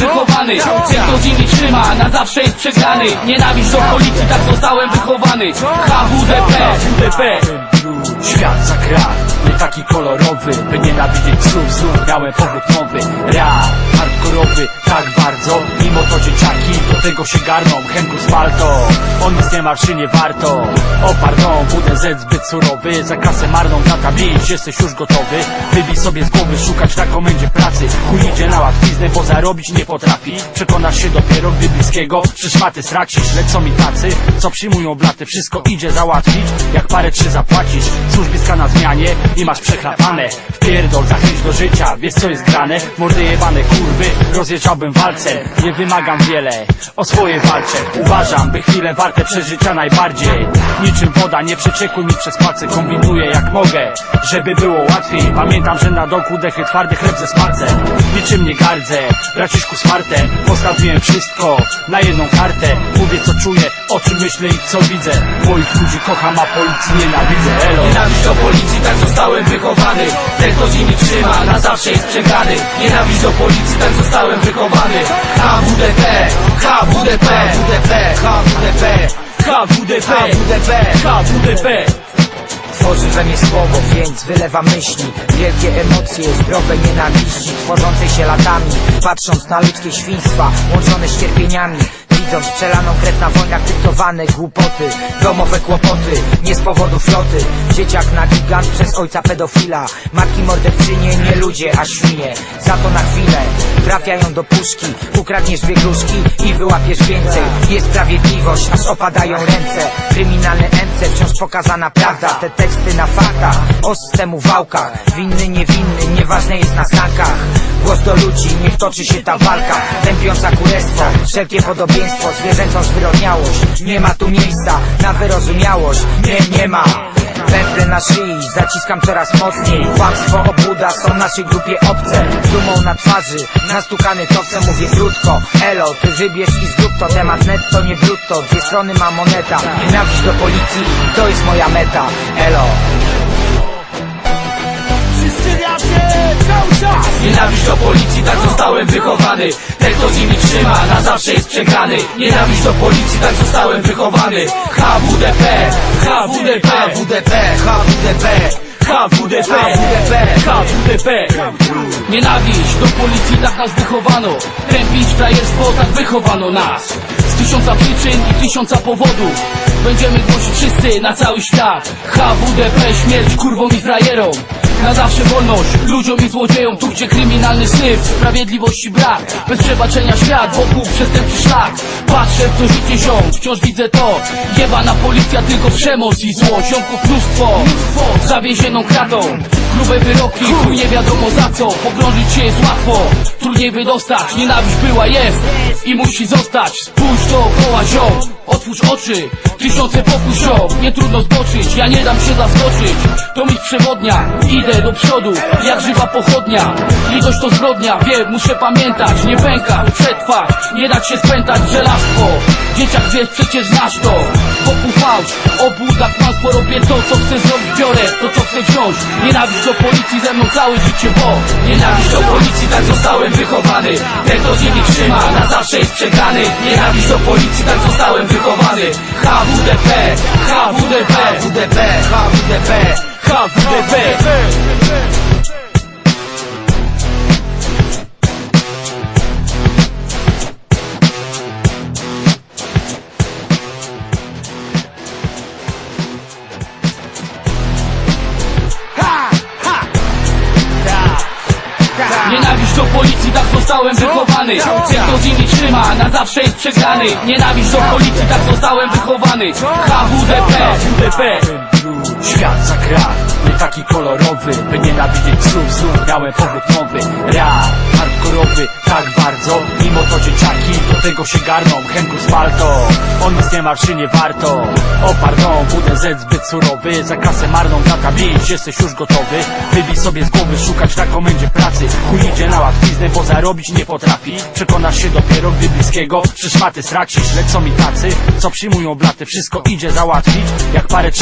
wychowany. Ten kto z nimi trzyma, na zawsze jest przegrany. Nienawiść do policji, tak zostałem wychowany. HWDP, WDP Świat za nie taki kolorowy By nienawidzieć psów, znów miałem powrót nowy. Rap, hardkorowy, tak bardzo Mimo to dzieciaki do tego się garną. Henku z palto, on nic nie marszy, nie warto. O pardon, WDZ zbyt surowy Za kasę marną tata bić, jesteś już gotowy. Wybij sobie z głowy, szukać na komendzie pracy. Chuj idzie na łatwiznę, bo zarobić nie potrafi. Przekonasz się dopiero, gdy bliskiego Przyszmaty stracisz, lecą mi tacy Co przyjmują blaty, wszystko idzie załatwić Jak parę trzy zapłacisz, służbiska na zmianie I masz przechlapane. Wpierdol, zachęć do życia, wiesz co jest grane? Mordy jebane kurwy, rozjeżdżałbym walcem. Nie wymagam wiele, o swoje walczę Uważam, by chwile warte przeżycia najbardziej. Niczym woda, nie przeczekuj mi przez palce Kombinuję jak mogę, żeby było łatwiej Pamiętam, że na doku dechy twardy chleb ze smalcem Niczym nie gardzę, braciszku z fartem Postawiłem wszystko na jedną kartę. Mówię co czuję, o czym myślę i co widzę. Moich ludzi kocham, a policji nienawidzę. Elo. Nienawiść do policji, tak zostałem wychowany. Ten kto z nimi trzyma, na zawsze jest przegrany. Nienawiść do policji, tak zostałem wychowany. HWDP, HWDP, HWDP, HWDP, HWDP, HWDP Tworzy mnie słowo, więc wylewa myśli. Wielkie emocje, zdrowe nienawiści Tworzącej się latami Patrząc na ludzkie świństwa Łączone z cierpieniami. Widząc przelaną krew na wojnach dyktowane głupoty Domowe kłopoty, nie z powodu floty. Dzieciak na gigant przez ojca pedofila. Matki morderczynie, nie ludzie, a świnie. Za to na chwilę trafiają do puszki. Ukradniesz dwie gruszki i wyłapiesz więcej. Jest sprawiedliwość, aż opadają ręce. Kryminalne pokazana prawda. Te teksty na faktach, o systemu wałkach. Winny, niewinny, nieważne jest na znankach Głos do ludzi, niech toczy się ta walka. Tępiąca kurestwo, wszelkie podobieństwo. Zwierzęcą zwyrodniałość Nie ma tu miejsca na wyrozumiałość. Nie, nie ma Węgle na szyi, zaciskam coraz mocniej. Kłamstwo, obłuda. Są naszej grupie obce. Z dumą na twarzy, nastukany towce mówię krótko. Elo, ty wybierz i zrób to. Temat netto, nie brutto, dwie strony ma moneta. Nienawiść do policji, to jest moja meta. Elo Nienawiść do policji, tak zostałem wychowany. Ten kto z nimi trzyma, na zawsze jest przegrany. Nienawiść do policji, tak zostałem wychowany. HWDP, HWDP, HWDP, HWDP HWDP, HWDP Nienawiść do policji, tak nas wychowano. Tępić frajerstwo, tak wychowano nas. Z tysiąca przyczyn i tysiąca powodów. Będziemy głosić wszyscy na cały świat. HWDP, śmierć kurwom i frajerom na zawsze wolność. Ludziom i złodziejom Tu gdzie kryminalny syf, sprawiedliwości brak. Bez przebaczenia świat, wokół przestępczy szlak. Patrzę w to życie ziom, wciąż widzę to. Jebana policja, tylko przemoc i zło Ziomków mnóstwo, za więzienną kratą Grube wyroki, chuj nie wiadomo za co. Pogrążyć się jest łatwo, trudniej wydostać. Nienawiść była, jest i musi zostać. Spójrz dookoła ziom, otwórz oczy. Tysiące pokusią, nie trudno zboczyć. Ja nie dam się zaskoczyć, to mi przewodnia Idę do przodu, jak żywa pochodnia. Litość to zbrodnia, wiem, muszę pamiętać. Nie pękać, przetrwać, nie dać się spętać. Żelastwo, dzieciak wiesz, przecież znasz to Wokół fałsz, obłuda, kłamstwo Robię to, co chcę zrobić, biorę to, co chcę wziąć. Nienawiść do policji ze mną całe życie, bo Nienawiść do policji, tak zostałem wychowany. Ten, kto z nimi trzyma, na zawsze jest przegrany. Nienawiść do policji, tak zostałem wychowany. HWDP, HWDP, HWDP, HWDP, HWDP tak zostałem wychowany. Ten kto z nimi trzyma, na zawsze jest przegrany. Nienawiść do policji, tak zostałem wychowany. HWDP, WDP Świat za krat, nie taki kolorowy By nienawidzieć psów, znów miałem powrót nowy. Rap, hardkorowy, tak bardzo Mimo to dzieciaki do tego się garną. Henku z palto, on nic nie marszy, nie warto. O pardon, WDZ zbyt surowy Za kasę marną tata bić, jesteś już gotowy. Wybij sobie z głowy, szukać na komendzie pracy. Chuj idzie na łatwiznę, bo zarobić nie potrafi. Przekonasz się dopiero, gdy bliskiego Przyszmaty stracisz, lecą mi tacy Co przyjmują blaty, wszystko idzie załatwić. Jak parę trzy